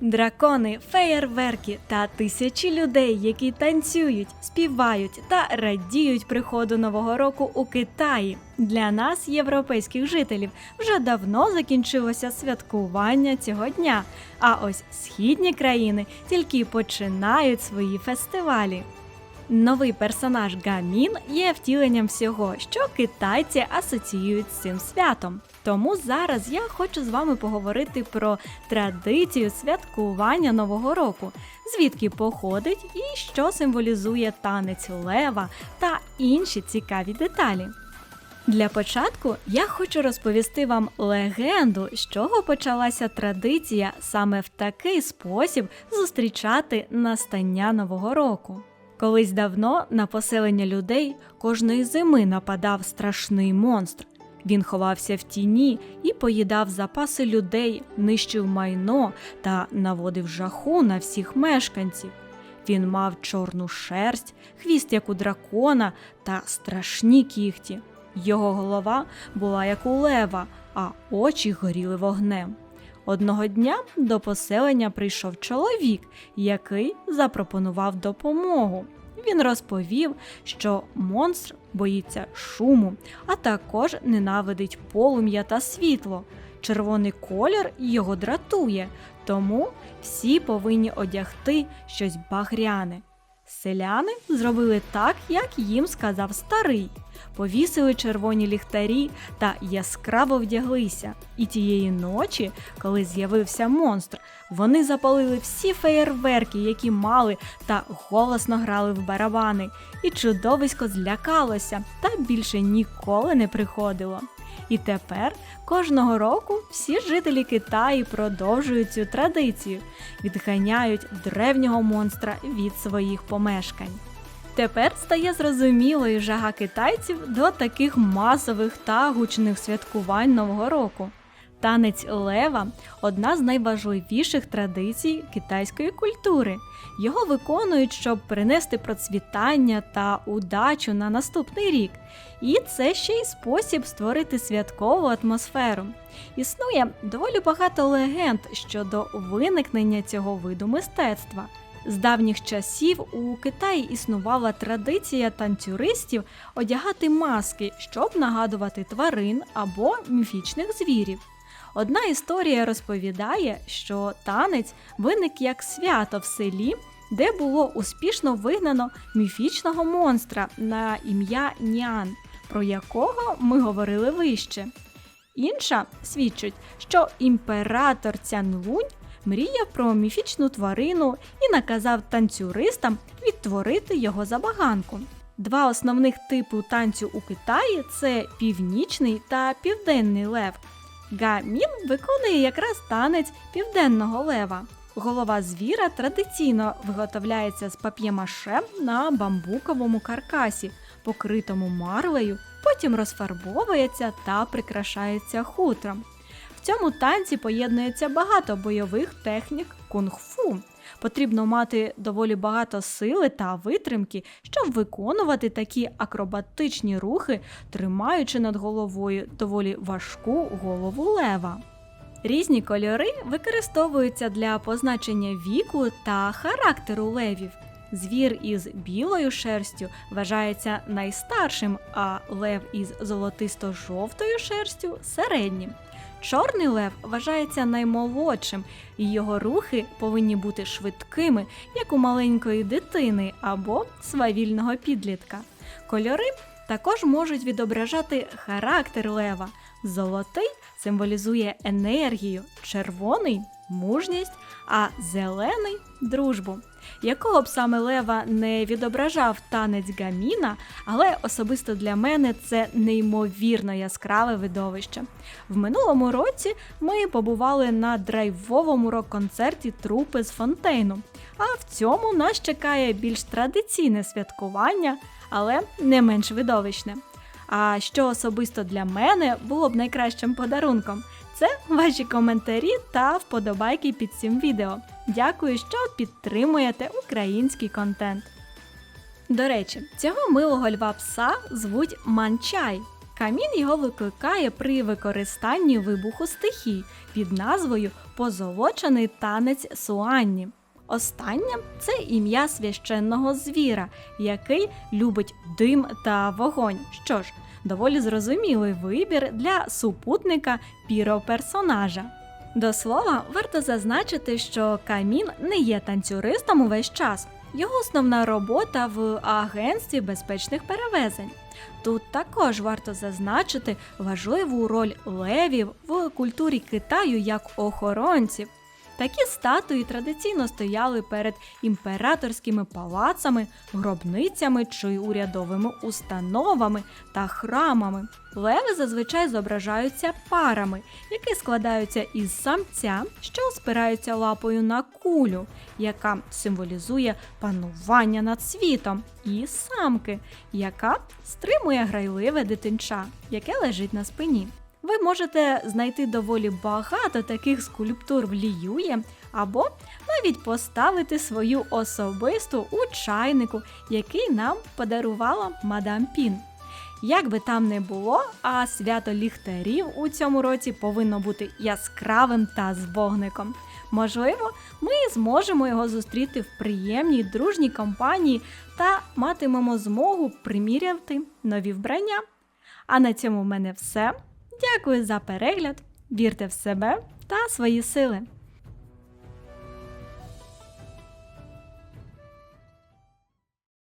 Дракони, феєрверки та тисячі людей, які танцюють, співають та радіють приходу нового року у Китаї. Для нас, європейських жителів, вже давно закінчилося святкування цього дня. А ось східні країни тільки починають свої фестивалі. Новий персонаж Гамін є втіленням всього, що китайці асоціюють з цим святом. Тому зараз я хочу з вами поговорити про традицію святкування Нового року, звідки походить і що символізує танець лева та інші цікаві деталі. Для початку я хочу розповісти вам легенду, з чого почалася традиція саме в такий спосіб зустрічати настання Нового року. Колись давно на поселення людей кожної зими нападав страшний монстр. Він ховався в тіні і поїдав запаси людей, нищив майно та наводив жаху на всіх мешканців. Він мав чорну шерсть, хвіст як у дракона та страшні кігті. Його голова була як у лева, а очі горіли вогнем. Одного дня до поселення прийшов чоловік, який запропонував допомогу. Він розповів, що монстр боїться шуму, а також ненавидить полум'я та світло. Червоний колір його дратує, тому всі повинні одягти щось багряне. Селяни зробили так, як їм сказав старий. Повісили червоні ліхтарі та яскраво вдяглися. І тієї ночі, коли з'явився монстр, вони запалили всі феєрверки, які мали, та голосно грали в барабани. І чудовисько злякалося та більше ніколи не приходило. І тепер кожного року всі жителі Китаю продовжують цю традицію, відганяють древнього монстра від своїх помешкань. Тепер стає зрозумілою жага китайців до таких масових та гучних святкувань Нового року. Танець лева одна з найважливіших традицій китайської культури. Його виконують, щоб принести процвітання та удачу на наступний рік. І це ще й спосіб створити святкову атмосферу. Існує доволі багато легенд щодо виникнення цього виду мистецтва. З давніх часів у Китаї існувала традиція танцюристів одягати маски, щоб нагадувати тварин або міфічних звірів. Одна історія розповідає, що танець виник як свято в селі, де було успішно вигнано міфічного монстра на ім'я Нян, про якого ми говорили вище. Інша свідчить, що імператор Цянлунь мріяв про міфічну тварину і наказав танцюристам відтворити його забаганку. Два основних типи танцю у Китаї це північний та південний лев. Гамін виконує якраз танець південного лева. Голова звіра традиційно виготовляється з пап'ємаше на бамбуковому каркасі, покритому марлею, потім розфарбовується та прикрашається хутром. В цьому танці поєднується багато бойових технік кунг-фу. Потрібно мати доволі багато сили та витримки, щоб виконувати такі акробатичні рухи, тримаючи над головою доволі важку голову лева. Різні кольори використовуються для позначення віку та характеру левів. Звір із білою шерстю вважається найстаршим, а лев із золотисто-жовтою шерстю середнім. Чорний лев вважається наймолодшим, і його рухи повинні бути швидкими, як у маленької дитини або свавільного підлітка. Кольори також можуть відображати характер лева. Золотий символізує енергію, червоний мужність, а зелений дружбу. Якого б саме лева не відображав танець гаміна, але особисто для мене це неймовірно яскраве видовище. В минулому році ми побували на драйвовому рок-концерті трупи з фонтейну. А в цьому нас чекає більш традиційне святкування, але не менш видовищне. А що особисто для мене було б найкращим подарунком? Це ваші коментарі та вподобайки під цим відео. Дякую, що підтримуєте український контент. До речі, цього милого льва пса звуть Манчай. Камін його викликає при використанні вибуху стихій під назвою позолочений танець Суанні. Останнє це ім'я священного звіра, який любить дим та вогонь. Що ж, доволі зрозумілий вибір для супутника піроперсонажа. До слова, варто зазначити, що Камін не є танцюристом увесь час. Його основна робота в агентстві безпечних перевезень. Тут також варто зазначити важливу роль левів в культурі Китаю як охоронців. Такі статуї традиційно стояли перед імператорськими палацами, гробницями чи урядовими установами та храмами. Леви зазвичай зображаються парами, які складаються із самця, що спираються лапою на кулю, яка символізує панування над світом, і самки, яка стримує грайливе дитинча, яке лежить на спині. Ви можете знайти доволі багато таких скульптур в Ліює, або навіть поставити свою особисту у чайнику, який нам подарувала мадам Пін. Як би там не було, а свято ліхтарів у цьому році повинно бути яскравим та з вогником. Можливо, ми зможемо його зустріти в приємній дружній компанії та матимемо змогу приміряти нові вбрання. А на цьому в мене все. Дякую за перегляд. Вірте в себе та свої сили.